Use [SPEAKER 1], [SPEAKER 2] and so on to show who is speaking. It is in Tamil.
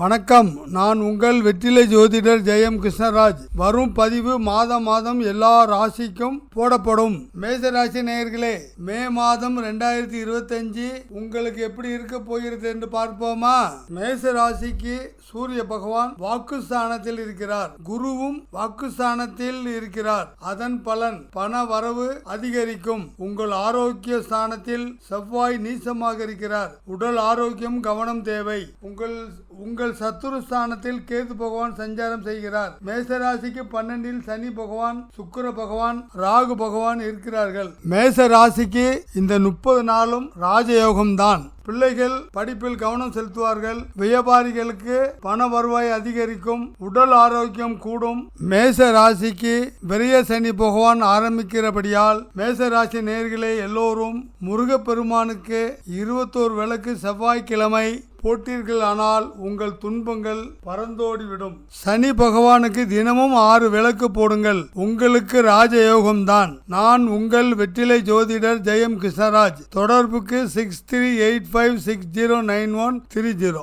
[SPEAKER 1] வணக்கம். நான் உங்கள் வெற்றிலை ஜோதிடர் ஜெயம் கிருஷ்ணராஜ். வரும் பதிவு மாதம் மாதம் எல்லா ராசிக்கும் போடப்படும். மேச ராசி நேயர்களே மே மாதம் ரெண்டாயிரத்தி இருபத்தஞ்சு உங்களுக்கு எப்படி இருக்க போகிறது என்று பார்ப்போமா? மேச ராசிக்கு சூரிய பகவான் வாக்குஸ்தானத்தில் இருக்கிறார். குருவும் வாக்குஸ்தானத்தில் இருக்கிறார். அதன் பலன் பண வரவு அதிகரிக்கும். உங்கள் ஆரோக்கிய ஸ்தானத்தில் செவ்வாய் நீசமாக இருக்கிறார். உடல் ஆரோக்கியம் கவனம் தேவை. உங்கள் உங்கள் சத்துரு ஸ்தானத்தில் கேது பகவான் சஞ்சாரம் செய்கிறார். மேசராசிக்கு பன்னெண்டில் சனி பகவான் சுக்கர பகவான் ராகு பகவான் இருக்கிறார்கள். மேச ராசிக்கு இந்த முப்பது நாளும் ராஜயோகம் தான். பிள்ளைகள் படிப்பில் கவனம் செலுத்துவார்கள். வியாபாரிகளுக்கு பண வருவாய் அதிகரிக்கும். உடல் ஆரோக்கியம் கூடும். மேச ராசிக்கு பெரிய சனி பகவான் ஆரம்பிக்கிறபடியால் மேச ராசி நேர்களே எல்லோரும் முருகப்பெருமானுக்கு இருபத்தோரு விளக்கு செவ்வாய்க்கிழமை போட்டீர்களானால் உங்கள் துன்பங்கள் பறந்தோடிவிடும். சனி பகவானுக்கு தினமும் ஆறு விளக்கு போடுங்கள். உங்களுக்கு ராஜயோகம்தான். நான் உங்கள் வெற்றிலை ஜோதிடர் ஜெயம் கிருஷ்ணராஜ். தொடர்புக்கு six three eight five six zero nine one three zero